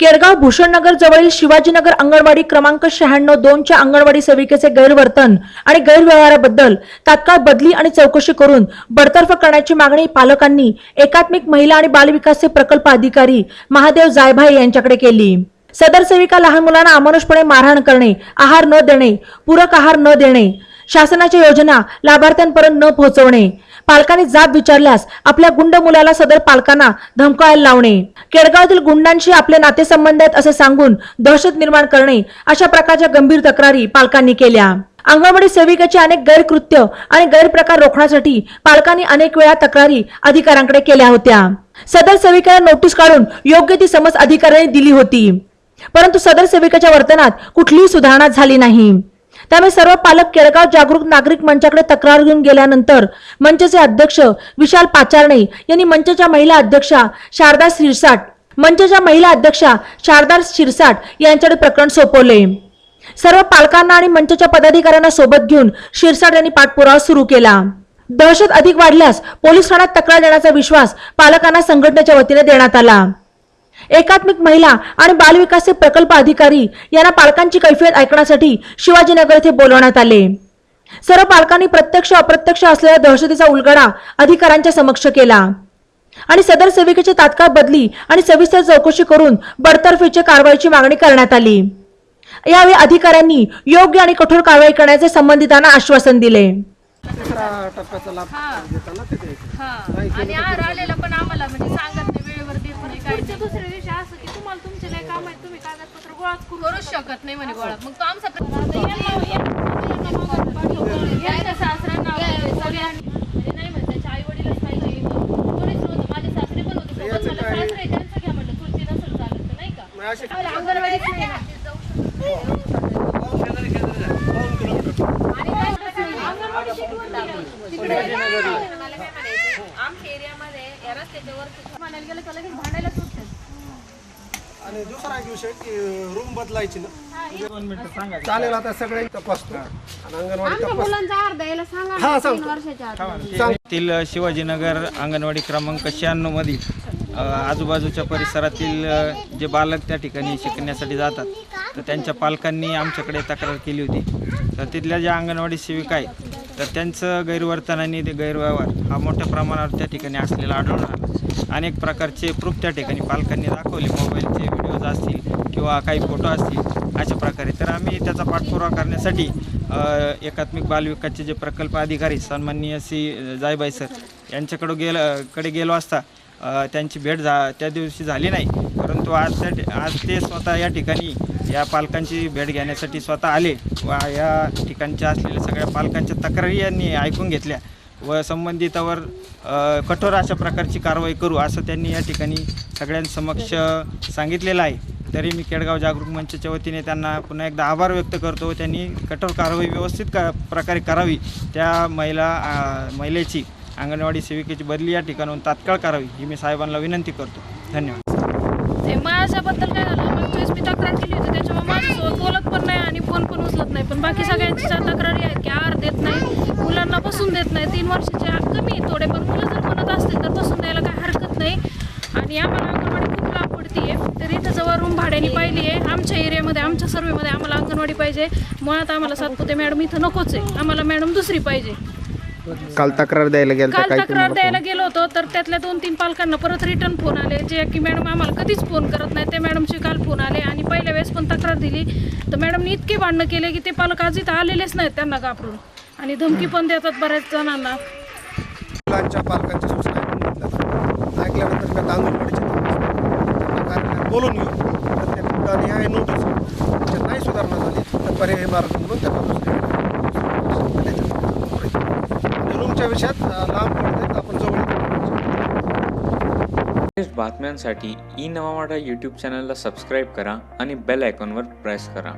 केडगाव भूषणनगर जवळील शिवाजीनगर अंगणवाडी क्रमांक शहाण्णव दोनच्या अंगणवाडी सेविकेचे गैरवर्तन आणि गैरव्यवहाराबद्दल तात्काळ बदली आणि चौकशी करून बडतर्फ करण्याची मागणी पालकांनी एकात्मिक महिला आणि बालविकासचे प्रकल्प अधिकारी महादेव जायभाई यांच्याकडे केली. सदर सेविका लहान मुलांना अमानुषपणे मारहाण करणे आहार न देणे पूरक आहार न देणे शासनाच्या योजना लाभार्थ्यांपर्यंत न पोहोचवणे. पालकांनी जाब विचारल्यास आपल्या गुंड मुलाला सदर पालकांना धमकायला लावणे. केडगावातील गुंडांशी आपले नातेसंबंध आहेत असे सांगून दहशत निर्माण करणे अशा प्रकारच्या गंभीर तक्रारी पालकांनी केल्या. अंगणवाडी सेविकेचे अनेक गैरकृत्य आणि गैरप्रकार रोखण्यासाठी पालकांनी अनेक वेळा तक्रारी अधिकाऱ्यांकडे केल्या होत्या. सदर सेविकेला नोटीस काढून योग्य ती समज अधिकाऱ्यांनी दिली होती. परंतु सदर सेविकेच्या वर्तनात कुठलीही सुधारणा झाली नाही. त्यामुळे सर्व पालक केळगाव जागरूक नागरिक मंचाकडे तक्रार घेऊन गेल्यानंतर मंचचे अध्यक्ष विशाल पाचारणे यांनी मंचच्या महिला अध्यक्षा शारदा शिरसाट मंचच्या महिला अध्यक्षा शारदा शिरसाट यांच्याकडे प्रकरण सोपवले. सर्व पालकांना आणि मंचच्या पदाधिकाऱ्यांना सोबत घेऊन शिरसाट यांनी पाठपुरावा सुरू केला. दहशत अधिक वाढल्यास पोलीस ठाण्यात तक्रार देण्याचा विश्वास पालकांना संघटनेच्या वतीने देण्यात आला. एकात्मिक महिला आणि बालविकासचे प्रकल्प अधिकारी यांना पालकांची कैफियत ऐकण्यासाठी शिवाजीनगर येथे बोलवण्यात आले. सर्व पालकांनी प्रत्यक्ष अप्रत्यक्ष असलेल्या दहशतीचा उलगडा अधिकाऱ्यांच्या समक्ष केला. आणि सदर सेविकेची तात्काळ बदली आणि सविस्तर चौकशी करून बडतर्फीच्या कारवाईची मागणी करण्यात आली. यावेळी अधिकाऱ्यांनी योग्य आणि कठोर कारवाई करण्याचे संबंधितांना आश्वासन दिले. टप्प्याचा लाभ आणि आलेला पण आम्हाला म्हणजे सांगत नाही वेळेवर देत नाही काय पुढच्या दुसऱ्या दिवशी असं की तुम्हाला तुमचे लय काम आहे तुम्ही कागदपत्र गोळाच करू करूच शकत नाही म्हणे गोळा. मग तो आमचा. यांच्या सासऱ्यांना म्हणजे नाही म्हणजे त्याच्या आई वडीलच पाहिजे कोणीच नव्हतं माझे सासरे पण होते. सोबत मला सासरे आहे, त्यांचं घ्या म्हटलं तुमची नसेल चालत तर नाही का? अंगणवाडीच नाही ना. अंगणवाडी शिकवून. तिकडे आमच्या एरियामध्ये. या रस्त्याच्या वरती म्हणायला गेलं का लगेच भांडायला सुटतात आणि दुसरा एक विषय की रूम बदलायची ना. चालेल आता सगळे तपासतो. आणि अंगणवाडी आमच्या तपास मुलांचा आहार द्यायला सांगा हा, ना तीन सांगतो. वर्षाच्या आत. सांग तील शिवाजीनगर अंगणवाडी क्रमांक शहाण्णव मधील अ, आजूबाजूच्या परिसरातील अ, जे बालक त्या ठिकाणी शिकण्यासाठी जातात तर त्यांच्या पालकांनी आमच्याकडे तक्रार केली होती. तर तिथल्या ज्या अंगणवाडी सेविका आहेत तर त्यांचं गैरवर्तन आणि ते गैरव्यवहार हा मोठ्या प्रमाणावर त्या ठिकाणी असलेला आढळून आला. अनेक प्रकारचे प्रूफ त्या ठिकाणी पालकांनी दाखवले. मोबाईलचे व्हिडिओज असतील किंवा काही फोटो असतील अशा प्रकारे. तर आम्ही त्याचा पाठपुरावा करण्यासाठी एकात्मिक बालविकासचे जे प्रकल्प अधिकारी सन्माननीय सी जायबाई सर यांच्याकडं गेल कडे गेलो असता त्यांची भेट झा त्या दिवशी झाली नाही. परंतु आज त्या आज ते स्वतः या ठिकाणी या पालकांची भेट घेण्यासाठी स्वतः आले व या ठिकाणच्या असलेल्या सगळ्या पालकांच्या तक्रारी यांनी ऐकून घेतल्या. व संबंधितावर कठोर अशा प्रकारची कारवाई करू असं त्यांनी या ठिकाणी सगळ्यांसमक्ष सांगितलेलं आहे. तरी मी केडगाव जागरूक मंचच्या वतीने त्यांना पुन्हा एकदा आभार व्यक्त करतो. त्यांनी कठोर कारवाई व्यवस्थित का प्रकारे करावी. त्या महिला महिलेची अंगणवाडी सेविकेची बदली या ठिकाणाहून तात्काळ करावी ही मी साहेबांना विनंती करतो. धन्यवाद. ते माझ्याबद्दल काय झालं? मागच्या मी तक्रार केली होती. त्याच्यामुळे माझ्यासोबत बोलत पण नाही आणि फोन पण उचलत नाही. पण बाकी सगळ्यांच्या तक्रारी आहेत की आहार देत नाही मुलांना बसून देत नाही तीन वर्षाचे आ- कमी आहे थोडे पण मुलं जर म्हणत असतील तर बसून द्यायला काही हरकत नाही आणि आम्हाला अंगणवाडी खूप लाभ पडते तर इथं जवळ रूम भाड्याने पाहिली आहे. आमच्या एरियामध्ये आमच्या सर्वेमध्ये आम्हाला अंगणवाडी पाहिजे. मुळात आम्हाला सातपुते मॅडम इथं नकोच आहे. आम्हाला मॅडम दुसरी पाहिजे. काल तक्रार द्यायला गेलं काल तक्रार द्यायला गेलो होतो तर त्यातल्या दोन तीन पालकांना परत रिटर्न फोन आले. जे की मॅडम आम्हाला कधीच फोन करत नाही ते मॅडमचे काल फोन आले आणि पहिल्या वेळेस पण तक्रार दिली. तर मॅडमनी इतके भांडणं केले की ते पालक आज इथं आलेलेच नाहीत त्यांना घाबरून. आणि धमकी पण देतात बऱ्याच जणांना. मुलांच्या पालकांच्या सूचना ऐकल्यानंतर बोलून घेऊ प्रत्येक ठिकाणी आहे नोटीस जर नाही सुधारणा झाली तर पर्यायी मार्ग म्हणून त्यांना दुसरीकडे रूमच्या विषयात लांब पडत आपण जवळ लेटेस्ट बातम्यांसाठी ई नवा यूट्यूब चॅनलला सबस्क्राईब करा आणि बेल आयकॉनवर प्रेस करा